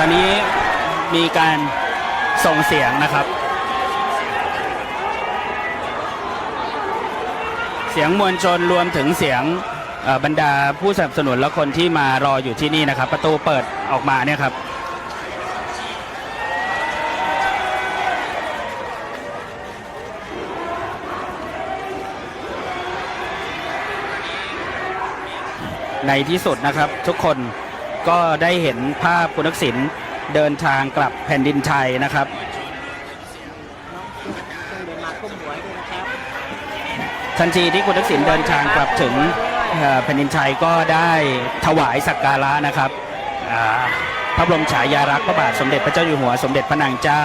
ตอนนี้มีการส่งเสียงนะครับ เสียงมวลชนรวมถึงเสียงบรรดาผู้สนับสนุนและคนที่มารออยู่ที่นี่นะครับ ประตูเปิดออกมาเนี่ยครับในที่สุดนะครับทุกคน ก็ได้เห็นภาพคุณทักษิณเดินทางกลับแผ่นดินไทยนะครับทันทีที่คุณทักษิณเดินทางกลับถึงแผ่นดินไทยก็ได้ถวายสักการะนะครับพระบรมฉายาลักษณ์พระบาทสมเด็จพระเจ้าอยู่หัวสมเด็จพระนางเจ้า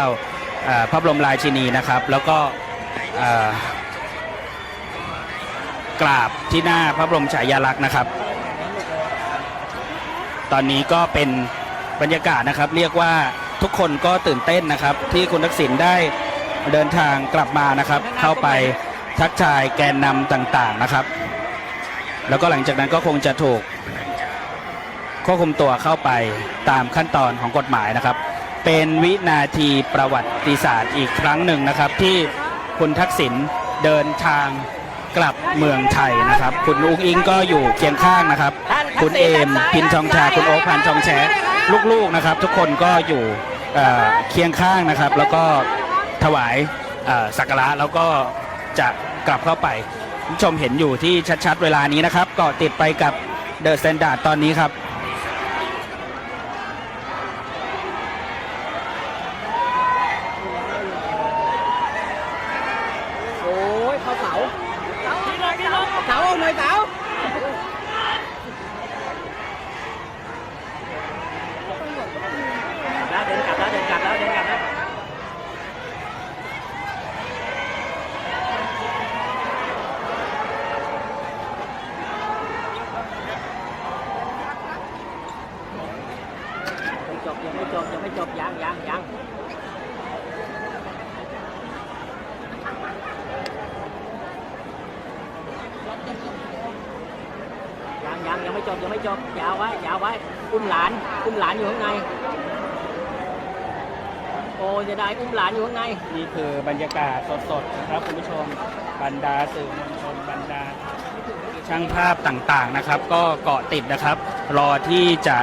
พระบรมราชินีนะครับ แล้วก็กราบที่หน้าพระบรมฉายาลักษณ์นะครับ ตอนนี้ก็เป็นบรรยากาศนะครับ เรียกว่าทุกคนก็ตื่นเต้นนะครับ ที่คุณทักษิณได้เดินทางกลับมานะครับ เข้าไปทักทายแกนนำต่างๆนะครับ แล้วก็หลังจากนั้นก็คงจะถูกควบคุมตัวเข้าไปตามขั้นตอนของกฎหมายนะครับ เป็นวินาทีประวัติศาสตร์อีกครั้งหนึ่งนะครับ ที่คุณทักษิณเดินทางกลับเมืองไทยนะครับ คุณอุ้งอิงก็อยู่เคียงข้างนะครับ คุณเอม พินทองชา คุณโอ๊คพันทองแชลูกๆนะครับ ทุกคนก็อยู่เอ่อเคียงข้างนะครับ แล้วก็ถวายเอ่อสักการะแล้วก็จะกลับเข้าไปคุณผู้ชมเห็นอยู่ที่ชัดๆ เวลานี้นะครับเกาะติดไปกับเดอะสแตนดาร์ดตอนนี้ครับ โอ้ยเขาเสาเสาที่เลยที่เลยเสาหน่อยเสาแล้วเดินกลับแล้วเดินกลับแล้วเดินกลับแล้วยังจบยังไม่ จบยังยังยังยังยังยังยังไม่จบยังไม่จบยาวไว้ยาวไว้อุ้มหลานอุ้มหลานอยู่ข้างในโอ้จะได้อุ้มหลานอยู่ข้างในนี่คือบรรยากาศสดๆนะครับคุณผู้ชมบรรดาสื่อมวลชนบรรดา ช่างภาพต่างๆนะครับ ก็เกาะติดนะครับ รอที่จะ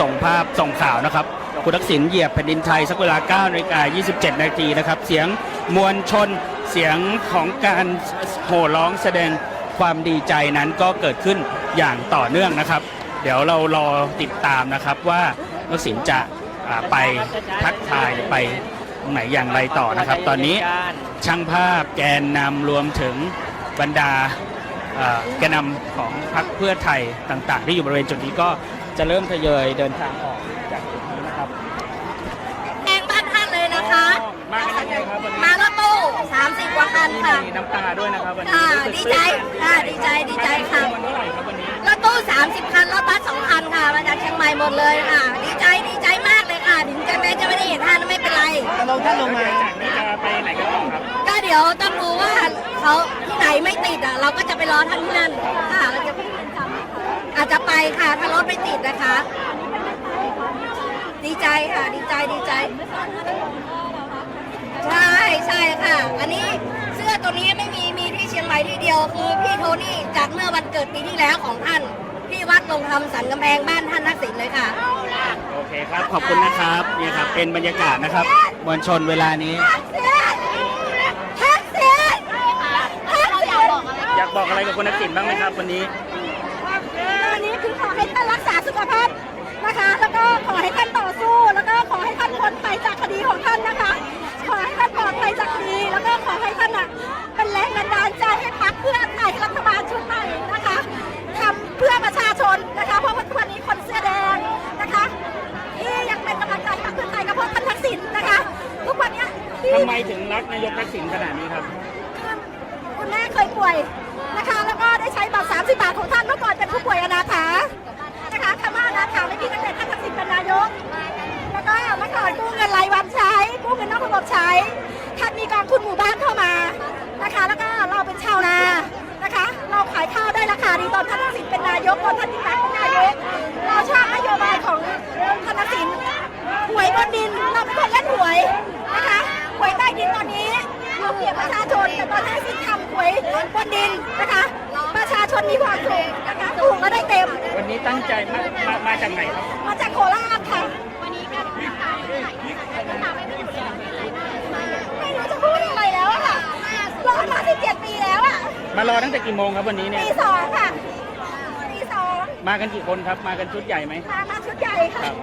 ส่งภาพส่งข่าวนะครับ คุณทักษิณเหยียบแผ่นดินไทยสักเวลา9นาฬิกา27 นาทีนะครับ เสียงมวลชนเสียงของการโห่ร้องแสดงความดีใจนั้นก็เกิดขึ้นอย่างต่อเนื่องนะครับ เดี๋ยวเรารอติดตามนะครับว่าทักษิณจะไปทักทายไปตรงไหนอย่างไรต่อนะครับ ตอนนี้ช่างภาพแกนนำรวมถึงบรรดาแกนนำของพรรคเพื่อไทยต่าง ๆ ที่อยู่บริเวณจุดนี้ก็จะเริ่มทยอยเดินทางออกจากจุดนี้นะครับ แพงบ้านท่านเลยนะคะ มากันยังไงครับวันนี้ มารถตู้30 กว่าคันค่ะ มีน้ำตาด้วยนะครับวันนี้ค่ะรู้สึกดีใจค่ะดีใจดีใจค่ะ วันเท่าไหร่ครับวันนี้รถตู้ 30 คันรถบัส2คันค่ะ มาจากเชียงใหม่หมดเลยค่ะ ดีใจดีใจมากเลยค่ะ ถึงจะแม้จะไม่ได้เห็นท่านไม่เป็นไร ลงท่านลงมา จากนี้จะไปไหนกันต่อครับ ก็เดี๋ยวต้องดูว่าเขาที่ไหนไม่ติดอะ เราก็จะไปรอท่านที่นั่นค่ะเราจะไปเรือนจำค่ะอาจจะไปค่ะ ถ้ารถไม่ติดนะคะ ดีใจค่ะ ดีใจดีใจ ใช่ใช่ค่ะ อันนี้ เสื้อตัวนี้ไม่มีมีที่เชียงใหม่ที่เดียว คือพี่โทนี่จากเมื่อวันเกิดปีที่แล้วของท่าน ที่วัดลงธรรมสันกำแพงบ้านท่านทักษิณเลยค่ะ โอเคครับ ขอบคุณนะครับนี่ครับ เป็นบรรยากาศนะครับมวลชนเวลานี้ ทักษิณทักษิณเราอยากบอกอะไรอยากบอกอะไรกับคุณทักษิณบ้างไหมครับวันนี้วัน ทำไมถึงรักนายกทักษิณขนาดนี้ครับ คุณแม่เคยป่วยนะคะ แล้วก็ได้ใช้บัตร30 บาทของท่านเมื่อก่อนเป็นผู้ป่วยอนาถานะคะคำว่าอนาถาไม่มีตั้งแต่ท่านทักษิณเป็นนายก แล้วก็เมื่อก่อนกู้เงินรายวันใช้กู้เงินนอกระบบใช้ ท่านมีกองทุนหมู่บ้านเข้ามานะคะ แล้วก็เราเป็นชาวนานะคะ เราขายข้าวได้ราคาดีตอนท่านทักษิณเป็นนายกตอนท่านยิ่งรักษณ์เป็นนายกเราชอบนโยบายของท่านทักษิณบนดินเราเป็นคนเล่นหวย ดินตอนนี้เราเปรียบประชาชนแต่ตอนนี้สิ่งทำหวยบนดินนะคะ ประชาชนมีความสุขนะคะถูกก็ได้เต็ม วันนี้ตั้งใจมามามาจากไหนครับมาจากโคราชค่ะวันนี้การไม่รู้จะพูดอะไรแล้วอะค่ะรอมา17ปีแล้วอะมารอตั้งแต่กี่โมงครับวันนี้เนี่ยปีสองค่ะปีสองมากันกี่คนครับ มากันชุดใหญ่ไหมมามาชุดใหญ่คค่ะรับ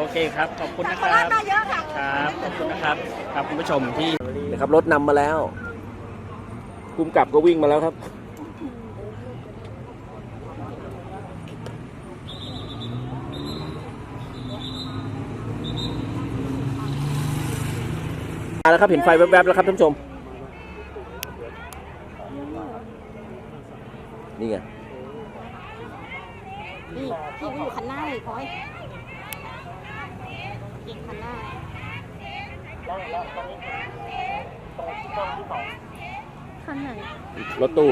โอเคครับ ขอบคุณจากนะโคครารัชบ มาเยอะค่ะ ครับ ขอบคุณนะครับ ครับคุณผู้ชมที่นะครับรถนำมาแล้วคุมกับก็วิ่งมาแล้วครับ มาแล้วครับเห็นไฟแวบๆแล้วครับท่านผู้ชม นี่ไง นี่พี่ก็อยู่คันหน้าเลยพลอยอีกคันหน้า คันไหนรถตู้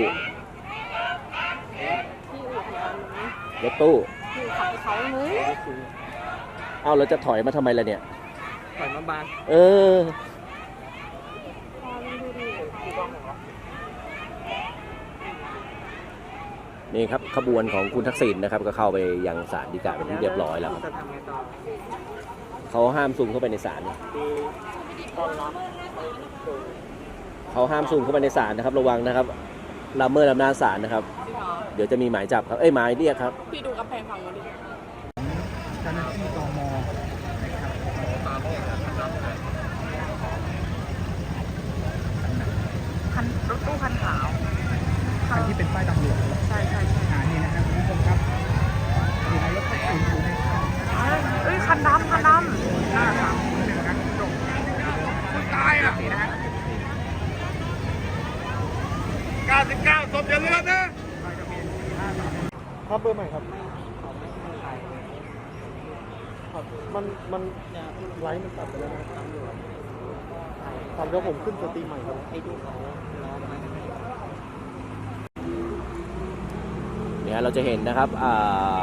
พี่อยู่คันนั้นรถตู้พี่ขับไปเขาเลยเอ้าเราจะถอยมาทำไมล่ะเนี่ย ถอยมาบางเออนี่ครับขบวนของคุณทักษิณนะครับ ก็เข้าไปยังศาลฎีกาเป็นที่เรียบร้อยแล้วครับจะทำไงต่อเขาห้ามซูมเข้าไปในศาล เขาห้ามซูมเข้าไปในศาลนะครับ ระวังนะครับละเมิดอำนาจศาลนะครับ เดี๋ยวจะมีหมายจับครับเอ้ยหมายเรียกครับ พี่ดูกำแพงฝั่งนู้นดิเจ้าหน้าที่ตมนะครับคันรถตู้คันขาวคันที่เป็นป้ายตำรวจใช่ใช่ใช่อ่านี่นะครับคุณผู้ชมครับอยู่ในรถทักษิณอยู่ในเอ้ยคันดำคันดหน้าสามหนึ่งนะจบตายอะนะฮะ 99ศพอย่าเลือนนะ ครับเบอร์ใหม่ครับ มันมันไลฟ์มันตัดไปแล้วนะครับตัดแล้วผมขึ้นสตรีมใหม่ครับเนี่ยเราจะเห็นนะครับอ่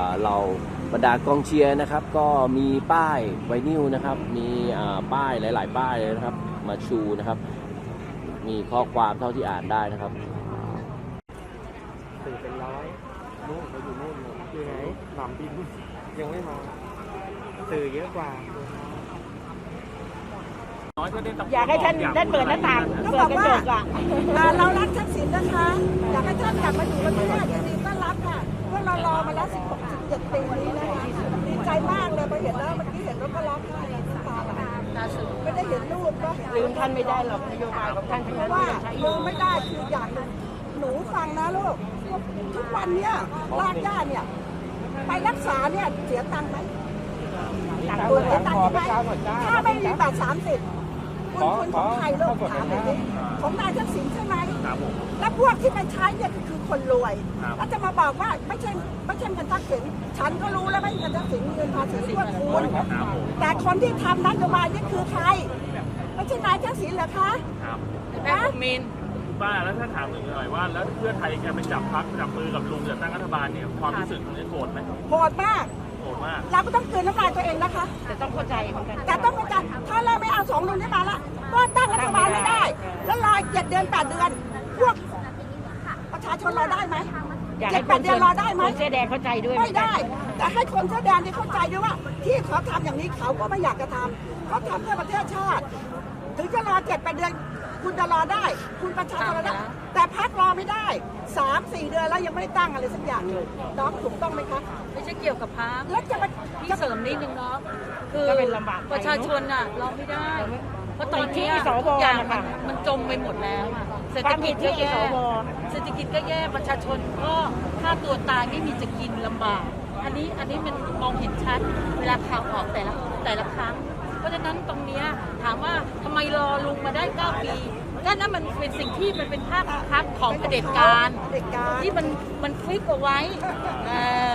าเราบรรดากองเชียร์นะครับ ก็มีป้ายไวนิลนะครับ มีอ่าป้ายหลาย ๆ ป้ายเลยนะครับ มาชูนะครับ มีข้อความเท่าที่อ่านได้นะครับสื่อเป็นร้อย นู่นไปอยู่นู่นเลยอยู่ไหนหนามบิน ยังไม่มาสื่อเยอะกว่าอยากให้ท่านท่านเปิดหน้าต่างเปิดกระจกอะ อ่าเรารักทักษิณนะคะ อยากให้ท่านกลับมาอยู่ประเทศยินดีต้อนรับค่ะพวกเรารอมาแล้ว 16 17 ปีนี้นะคะดีใจมากเลยพอเห็นแล้วเมื่อกี้เห็นรถก็ร้องไห้เลยน้ำตาไหลไม่ได้เห็นรูปก็ลืมท่านไม่ได้หรอกนโยบายของท่านทั้งเพนั้นราะว่าที่จะใช้อลืยู่มไม่ได้คืออย่างหนึ่งหนูฟังนะลูก ทุกวันเนี้ยรากหญ้าเนี่ย ไปรักษาเนี่ยเสียตังค์ไหมตังตัวค์เสียตังค์ใช่ไหมถ้าไม่มีบัตรสามสิบคุณคุณของใครลูกถามหน่อยดิของนายทักษิณใช่ไหมแล้วพวกที่ไปใช้เนี่ยคือคนรวยแล้วจะมาบอกว่าไม่ใช่ไม่ใช่เงินทักษิณฉันก็รู้แล้วไม่ใช่เงินทักษิณเงินภาษีพวกคุณแต่คนที่ทำนโยบายนี่คือใครไม่ใช่นายทักษิณเหรอคะแม่ผมมิน ป้าแล้วถ้าถามหนึ่งหน่อยว่า แล้วเพื่อไทยแกไปจับพักจับมือกับลุงจะตั้งรัฐบาลเนี่ยความรู้สึกมันจะโกรธไหมโหดมาก โกรธมาก เราก็ต้องคืนน้ำลายตัวเองนะคะ แต่ต้องเข้าใจเหมือนกันแต่ต้องการถ้าเราไม่เอาสองลุงนี้มาละก็ตั้งรัฐบาลไม่ได้ แล้วรอเจ็ดเดือนแปดเดือน พวกประชาชนรอได้ไหมอยากเจ็ให้ดคแปนดเดือนรอได้ไหมคนเสื้อแดงเข้าใจด้วยไม่ได้ แต่ให้คนแสอแดงที่เข้าใจด้วยว่า ที่เขาทำอย่างนี้เขาก็ไม่อยากจะทำเขาทำเพื่อประเทศชาติ ถึงจะรอเจ็ดแปดเดือน คุณจะรอได้ คุณประชาชนรอได้ แต่พักรอไม่ได้สามสี่เดือนแล้วยังไม่ได้ตั้งอะไรสักอย่างเลยน้องถูกต้องไหมคะไม่ใช่เกี่ยวกับพักแล้วจะมาพี่เสริมนิดนึงเนาะคือก็เป็นลำบากประชาชนน่ะเราไม่ได้เพราะตอนที่เนี้ยสวทุกอย่างนะคะมันมันจมไปหมดแล้วอะเศรษคฐวามกิผิจดก็ที่แย่สวเศรษฐกิจก็แย่ประชาชนก็ฆ่าตัวตายไม่มีจะกินลำบาก อันนี้อันนี้มันมองเห็นชัดเวลาข่าวออกแต่ละแต่ละครั้งเพ ราะฉะนั้นตรงเนี้ยถามว่าทำไมรอลุงมาได้ 9 ปีก็นั่นมันเป็นสิ่งที่มันเป็นภาพพักของเผด็จการเด็กการที่มันมันคลิปเอาไว้เอ่อ